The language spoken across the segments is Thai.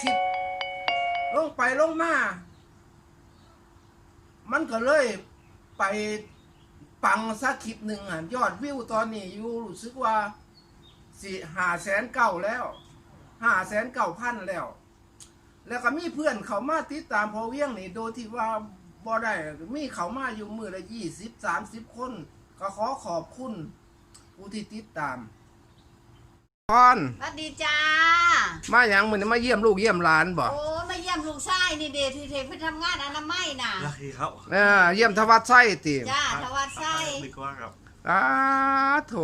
คลิปลงไปลงมา มันก็เลยไปปังสักคลิปหนึ่งอะยอดวิวตอนนี้อยู่รู้สึกว่าสี่ห้าแสนเก้าแล้วห้าแสนเก้าพันแล้ว แล้วก็มีเพื่อนเขามาติดตามพอเวียงนี่โดยที่ว่าบ่ได้มีเขามาอยู่มือละยี่สิบสามสิบคน ก็ขอขอบคุณผู้ที่ติดตาม พอนสวัสดีจ้า มาอย่างมือนี้มาเยี่ยมลูกเยี่ยมหลานบ่โอ้มาเยี่ยมลูกชายนี่เดทที่เทไปทำงานอนามัยน่ะลักกี้ครับเออเยี่ยมทวัดไส้ติจ้าทวัดไส้ดีกว่าครับอ้าโถ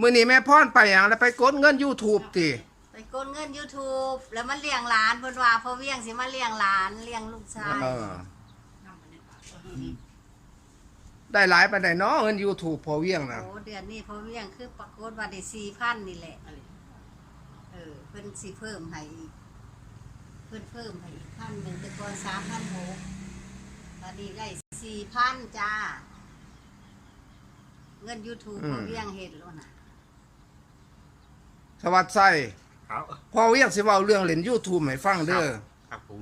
มือนี้แม่พอนไปอย่างแล้วไปกดเงิน YouTube ติไปกดเงิน YouTube แล้วมาเลี้ยงหลานเพิ่นว่าพ่อเวียงสิมาเลี้ยงหลานเลี้ยงลูกชายเออ ได้หลายไปได้เนาะเงิน YouTube พอเวียงนะโอ้เดือนนี้พ่อเวียงคือปรากฏว่าได้4,000นี่แหละ เออเพิ่นสิเพิ่มให้อีก เพิ่นเพิ่มให้อีกพันหนึ่งแต่ก่อน3,600ตอนนี้ได้4,000จ้า เงิน YouTube พ่อเวียงเฮ็ดแล้วน่ะทวัดไส้ครับพอเวียงสิเว้าเรื่องเล่น YouTube ให้ฟังเด้อ ครับผม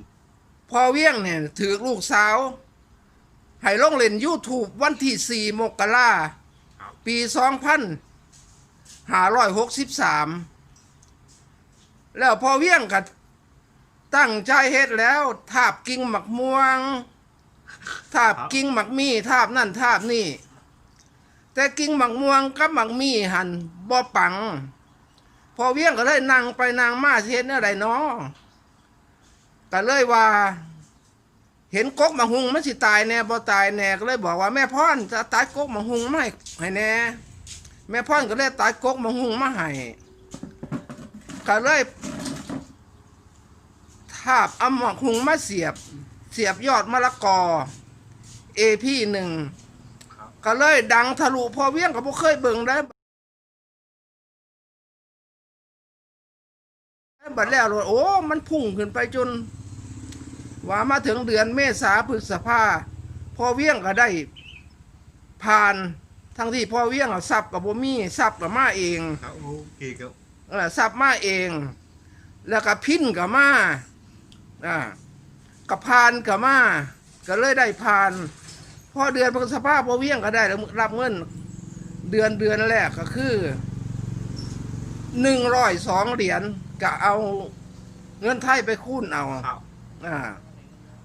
พอเวียงเนี่ยถือลูกสาว ให้ลงเล่น YouTube วันที่4มกราครับปี2563แล้วพอเวียงก็ตั้งใจเฮ็ดแล้ว ทาบกิ่งหมักม่วง ทาบกิ่งหมักมีทาบนั่นทาบนี่ แต่กิ่งหมักม่วงกับหมักมีหันบ่ปัง พอเวียงก็เลยนั่งไปนั่งมาเฮ็ดแนวใดเนาะก็เลยว่า เห็นกกมาหุงมันสิตายแน่บ่ตายแน่ก็เลยบอกว่าแม่พ่อนจะตายกกมาหุงมาให้ให้แน่แม่พ่อนก็เลยตายกกมาหุงมาให้ก็เลยทาบเอาหมอกหุงมาเสียบ เสียบยอดมะละกอเอพี่หนึ่งก็เลยดังทะลุพอเวียงกับพวกเคยเบิ่งได้บัดแล้วโอ้ มันพุ่งขึ้นไปจน ว่ามาถึงเดือนเมษาพฤษภาพอเวียงก็ได้ผ่านทั้งที่พอเวียงเอาซับกับบ่มีซับกับมาเองครับโอเคครับเออซับมาเอง แล้วก็พินกับมาอ่ากับพานกับมาก็เลยได้พานพอเดือนพฤษภาพอเวียงก็ได้รับเงิน เดือนเดือนแรกก็คือหนึ่งร้อยสองเหรียญก็เอาเงินไทยไปคูณเอาครับอ่า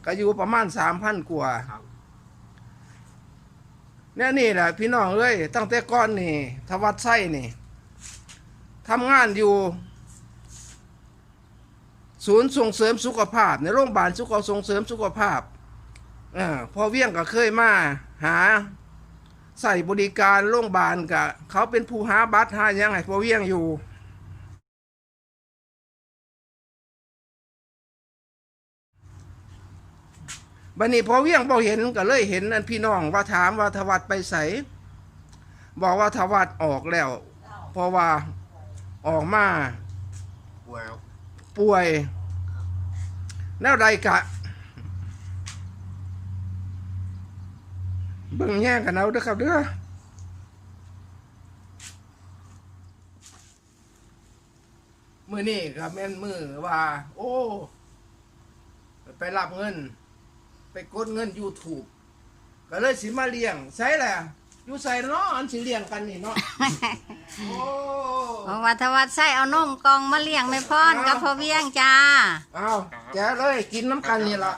ก็อยู่ประมาณสามพันกว่าครับเนี่ยนี่แหละพี่น้องเอ้ยตั้งแต่ก้อนนี่ทวัดไส้นี่ทำงานอยู่ ศูนย์ส่งเสริมสุขภาพ ในโรงพยาบาลสุขส่งเสริมสุขภาพอ่าพอเวียงก็เคยมาหาใส่บริการโรงพยาบาลกับเขาเป็นผู้หาบัตรหาหยังไงพอเวียงอยู่ บันนี้พอเวียงพอเห็นก็เลยเห็นอันพี่น้องว่าถามว่าทวัดไปใสบอกว่าทวัดออกแล้ว เพราะว่าออกมาป่วยครับป่วยแล้วใดกะ เบิ่งแย่งกันเอาเด้อครับเด้อมือนี่ครับแม่นมือว่า โอ้ ไปรับเงินไป กดเงิน YouTube ก็เลยสิมาเลี้ยงใช่แหละอยู่ใส่เนาะอันสิเลี้ยงกันนี่เนาะโอ้เพราะว่าทวัดไส้เอานมกองมาเลี้ยงแม่พรกับพ่อเวียงจ้าเอาแกะเลยกินน้ำกันนี่ละ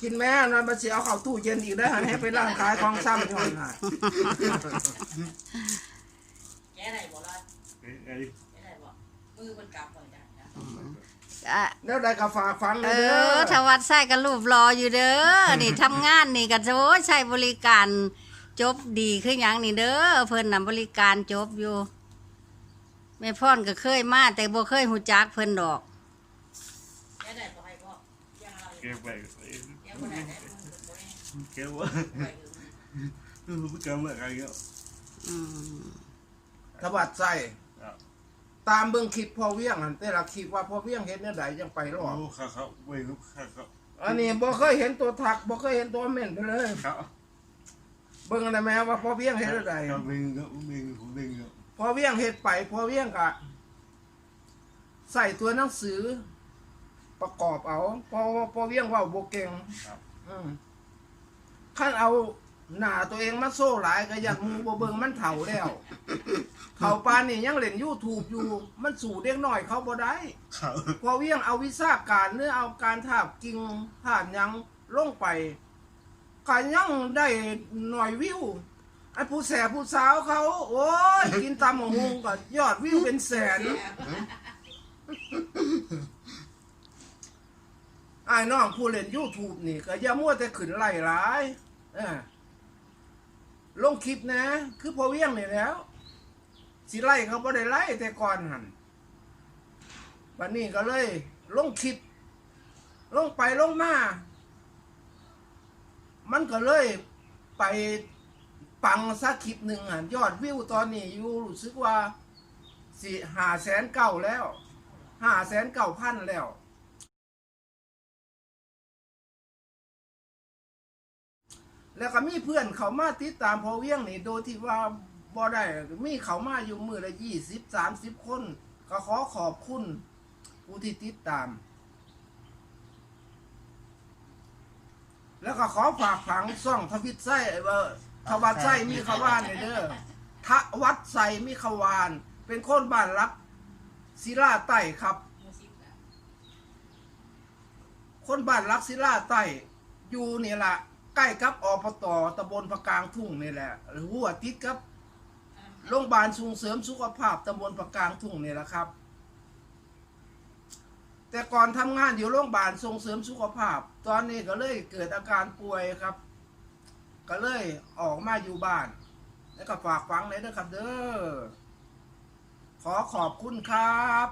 กินแม่นอนมาสิเอาเข้าตู้เย็นอีกได้อให้ไปร่างกายของซ้ำก่อนน่ะแก้ไหนบ่ล่ะเอ้ยไอ้ แก้ไหนบ่มือมันกลับบ่จ้ะจ้ะ อะแล้วได้ก็ฝากฟังเอเลยเด้ออทวัดไส้ก็รูปรออยู่เด้อ นี่ทำงานนี่ก็โอ้ยใช้บริการจบดีคือหยังนี่เด้อเพิ่นนำบริการจบอยู่แม่พ่อนก็เคยมาแต่บ่เคยหูจักเพิ่นดอกแก้ไหนบ่ให้บ่ยังเราเก็บไปยังบ่ได้ได้มือบ่ได้เก็บว่าไปเก็บอะไรเงี้ยอืมทวัดใส่ครับ ตามเบิ่งคลิปพ่อเวียงอันแต่ละคลิปว่าพ่อเวียงเห็นเนี่ยใดยังไปรอดโอ้ครับครับไม่รู้ครับครับอันนี้บ่เคยเห็นตัวถักบ่เคยเห็นตัวเม่นไปเลย ครับเบิ่งได้ไหมว่าพ่อเวียงเห็นเนี่ยใดครับหนึ่งครับหนึ่งผมหนึ่งครับพ่อเวียงเห็ดไปพ่อเวียงกะใส่ตัวหนังสือ ประกอบเอาพอพอเวียงเว่าโบเก่งครับอืมขั้นเอาหน้าตัวเองมาโซ่หลายก็อยากมูบ่เบิงมันเถ่าแล้ว เถ่าปานนี่ยังเล่นยูทูบอยู่ มันสู่เด็กหน่อยเขาบ่ได้เขาพอเวียงเอาวิชาการเนื้อเอาการทาบกิ่งผ่านหยังลงไปก็ยังได้หน่อยวิวไอ้ผู้แสบผู้สาวเขา โอ้ยกินตำหมงก็ยอดวิวเป็นแสนไอ้น้องผู้เล่นยูทูบนี่ ก็อย่ามัวแต่ขึ้นไล่หลายเออลงคลิปนะ คือพอเวียงนี่แหล้ว สิไล่เขาบ่ได้ไล่แต่ก่อนหันวันนี้ก็เลยลงคลิปลงไปลงมา มันก็เลยไปปังสักคลิปหนึ่งอะยอดวิวตอนนี้อยู่รู้สึกว่าสี่หาแสนเก้าแล้วห้าแสนเก้าพันแล้วแล้วก็มีเพื่อนเขามาติดตามพอเวียงนี่โดยที่ว่า บ่ได้มีเขามาอยู่มือละยี่สิบสามสิบคน ก็ขอขอบคุณผู้ที่ติดตาม แล้วก็ขอฝากฝังซ่องทวิตไส้เออทวัดไส้มีขวานเลยเด้อทวัดไส้มีขวาน เป็นคนบ้านรักศิลาใต้ครับ คนบ้านรักศิลาใต้อยู่นี่แหละใกล้กับอปตตำบลพะกลางทุ่งนี่แหละ หรือว่าติดกับ โรงพยาบาลส่งเสริมสุขภาพตำบลปะกลางทุ่งนี่แหละครับ แต่ก่อนทำงานอยู่โรงพยาบาลส่งเสริมสุขภาพ ตอนนี้ก็เลยเกิดอาการป่วยครับ ก็เลยออกมาอยู่บ้าน แล้วก็ฝากฟังเลยนะครับเด้อขอขอบคุณครับ